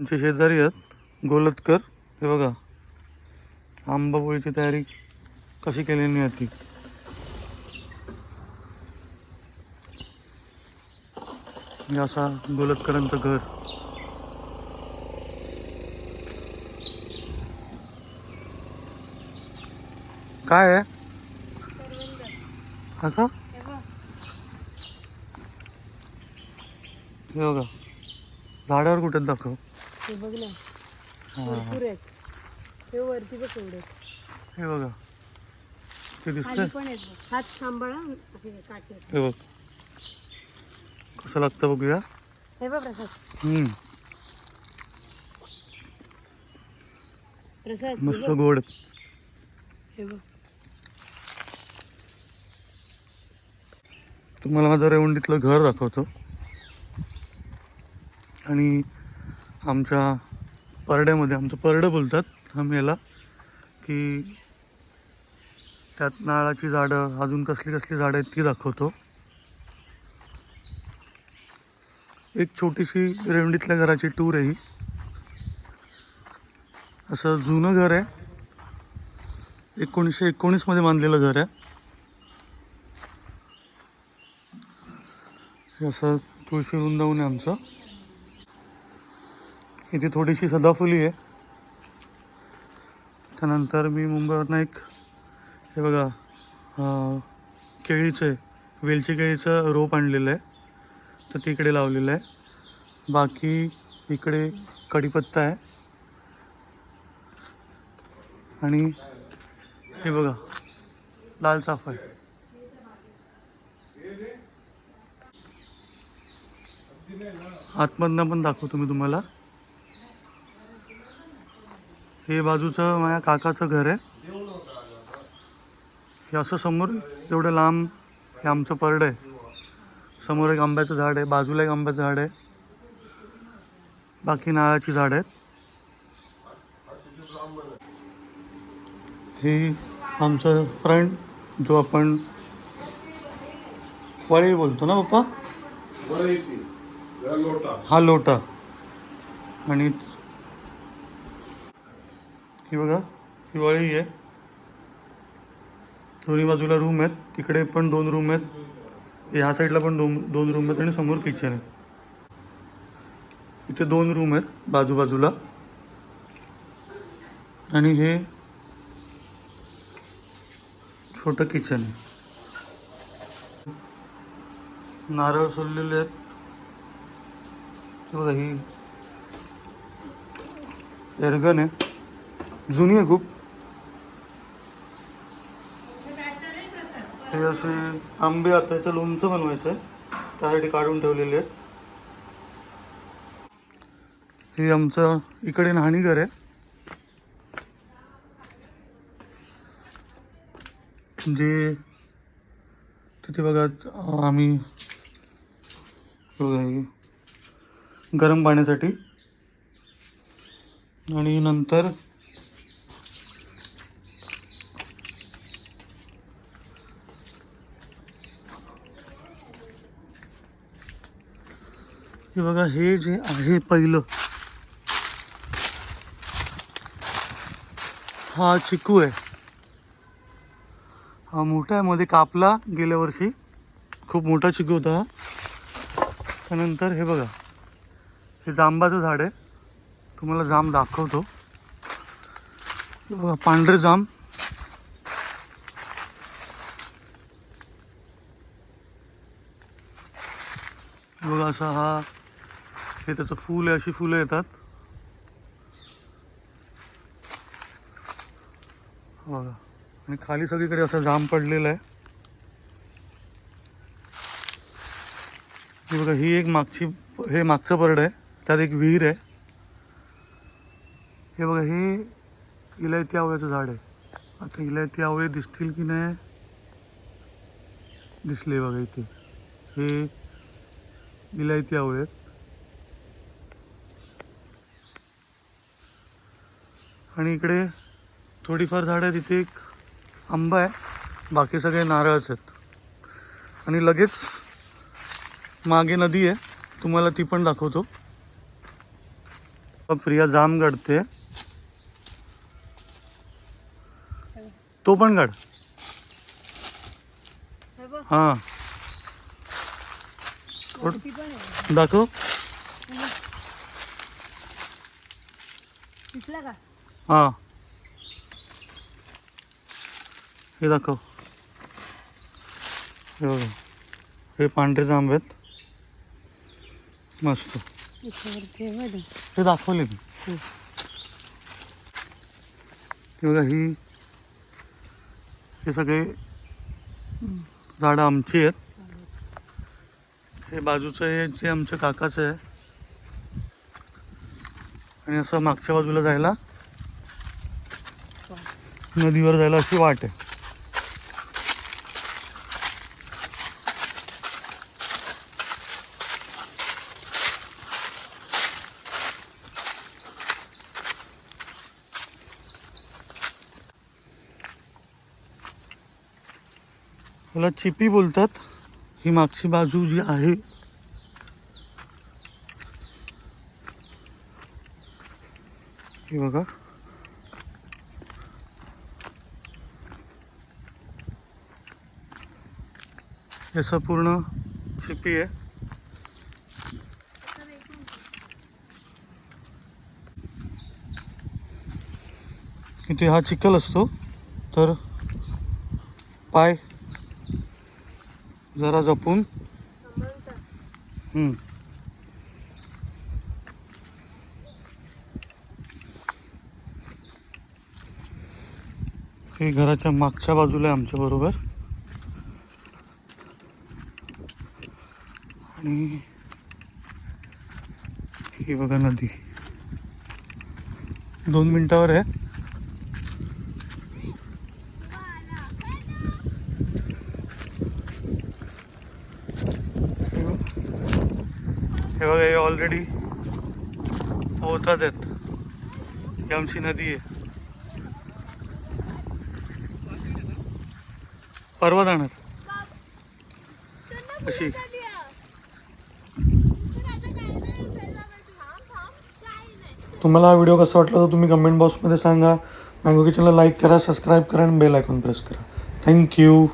आमचे शेजारी आहेत. गोलतकर. हे बघा. आंबापोळीची तयारी कशी केलेली आहे ती. असा गोलतकरांचं घर. काय आहे? हा का? हे बघा. झाडावर कुठे दाखव. हे बघ ना. भरपूर आहेत. हे वरती बघ एवढे. हे बघा. ते दिसतंय. खाली पण आहेत बघ. हात सांभाळा असे काटे आहेत. हे बघ. कसं लागतं बघूया? हे बघ प्रसाद. हम्म. प्रसाद हे मस्त बघ. गोड. हे बघ. तुम्हाला माझं रेवंडीतलं घर दाखवतो. आणि आमच्या परड्यामध्ये आमचं परडं बोलतात आम्ही याला की त्यात नाळाची झाडं अजून कसली कसली झाडं आहेत ती दाखवतो. एक छोटीशी रेवंडीतल्या घराची टूर आहे ही. असं जुनं घर आहे. एकोणीसशे एकोणीसमध्ये बांधलेलं घर आहे. असं तुळशी वृंदावन आहे आमचं. इथे थोडीशी सदाफुली आहे. त्यानंतर मी मुंबईवरनं एक हे बघा केळीचे केळीचं वेलची केळीचं रोप आणलेलं आहे. तर तिकडे लावलेलं आहे. बाकी इकडे कढीपत्ता आहे. आणि हे बघा लाल चाफा आहे आतमधनं पण दाखवतो मी तुम्हाला. हे बाजूचं माझ्या काकाचं घर आहे. हे असं समोर एवढं लांब हे आमचं परड आहे. समोर एक आंब्याचं झाड आहे बाजूला एक आंब्याचं झाड आहे. बाकी नारळाची झाड आहेत. हे आमचं फ्रंट जो आपण वळी बोलतो ना पप्पा? हा लोटा. आणि ही बघा हिवाळी आहे. दोन्ही बाजूला रूम आहेत. तिकडे पण दोन रूम आहेत. ह्या साईडला पण दोन दोन रूम आहेत आणि समोर किचन आहे. इथे दोन रूम आहेत बाजूबाजूला आणि हे छोटं किचन आहे. नारळ सोललेले आहेत. हे बघा ही एरगन आहे. जुनी आहे खूप. हे असे आंबे आताचं लोणचं बनवायचं आहे त्यासाठी काढून ठेवलेले आहेत. हे आमचं इकडे न्हाणी घर आहे. जे तिथे बघा आम्ही गरम पाण्यासाठी. आणि नंतर हे बघा हे जे आहे पहिलं हा चिकू आहे. हा मोठा आहे मध्ये कापला गेल्या वर्षी. खूप मोठा चिकू होता हा. त्यानंतर हे बघा हे जांबाचं झाड आहे. तुम्हाला जाम दाखवतो. बघा पांढरे जाम बघा असा हा हे त्याचं फूल आहे अशी फुलं येतात. बघा. आणि खाली सगळीकडे असं जाम पडलेलं आहे. हे बघा ही एक मागची हे मागचं परड आहे. त्यात एक विहीर आहे. हे बघा हे इलायती आवळ्याचं झाड आहे. आता इलायती आवळे दिसतील की नाही? दिसले बघा इथे. हे इलायती आवळे आहेत. आणि इकडे थोडीफार झाडं आहेत इथे एक आंबा आहे. बाकी सगळे नारळच आहेत. आणि लगेच मागे नदी आहे. तुम्हाला ती पण दाखवतो. प्रिया जाम काढते तो पण काढ हे दाखव. दिसला का? हां. हे दाखव. हे बघा. हे पांढरे जांब आहेत. मस्त. ते दाखवले मी. हं. हे बघा ही हे सगळे झाडं आमची आहेत. हे बाजूचं हे जे आमच्या काकाचं आहे. आणि असं मागच्या बाजूला जायला नदीवर जायला अशी वाट आहे. मला चिपी बोलतात. ही मागची बाजू जी आहे. ही बघा. हे पूर्ण शिपी आहे. इथे हा चिखल असतो. तर पाय जरा जपून. हे घराच्या मागच्या बाजूला आहे आमच्या बरोबर. आणि ही बघा नदी. दोन मिनिटावर आहे. हे बघा हे ऑलरेडी होतात आहेत. ही आमची नदी आहे. परवा जाणार अशी. तुम्हाला हा व्हिडिओ कसा वाटला तर तुम्ही कमेंट बॉक्समध्ये सांगा. मँगो किचनला लाईक करा सबस्क्राईब करा आणि बेल आयकॉन प्रेस करा. Thank you